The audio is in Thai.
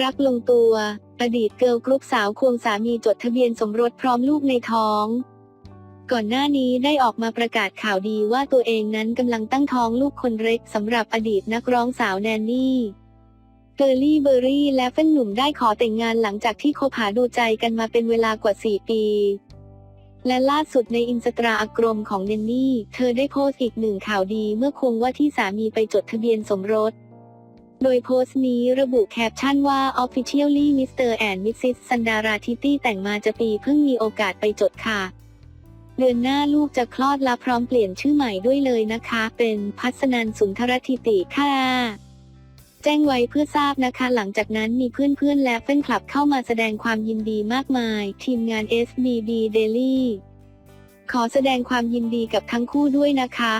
รักลงตัว อดีตเกิร์ลกรุ๊ปสาวควงสามีจดทะเบียนสมรสพร้อมลูกในท้อง ก่อนหน้านี้ได้ออกมาประกาศข่าวดีว่าตัวเองนั้นกำลังตั้งท้องลูกคนเล็กสำหรับอดีตนักร้องสาวแนนนี่เกอร์ลี่เบอร์รี่และแฟนหนุ่มได้ขอแต่งงานหลังจากที่คบหาดูใจกันมาเป็นเวลากว่า 4 ปี และล่าสุดในอินสตาแกรมของเนนนี่ เธอได้โพสต์อีกหนึ่งข่าวดีเมื่อควงว่าที่สามีไปจดทะเบียนสมรส โดยโพสต์นี้ระบุแคปชั่นว่า Officially Mr. and Mrs. สันดาราทิตี้แต่งมาจะปีเพิ่งมีโอกาสไปจดค่ะ เดือนหน้าลูกจะคลอดและพร้อมเปลี่ยนชื่อใหม่ด้วยเลยนะคะ เป็นพัสนันสุนทรทิติค่ะ แจ้งไว้เพื่อทราบนะคะ หลังจากนั้นมีเพื่อนๆ และแฟนคลับเข้ามาแสดงความยินดีมากมาย ทีมงาน SBB Daily ขอแสดงความยินดีกับทั้งคู่ด้วยนะคะ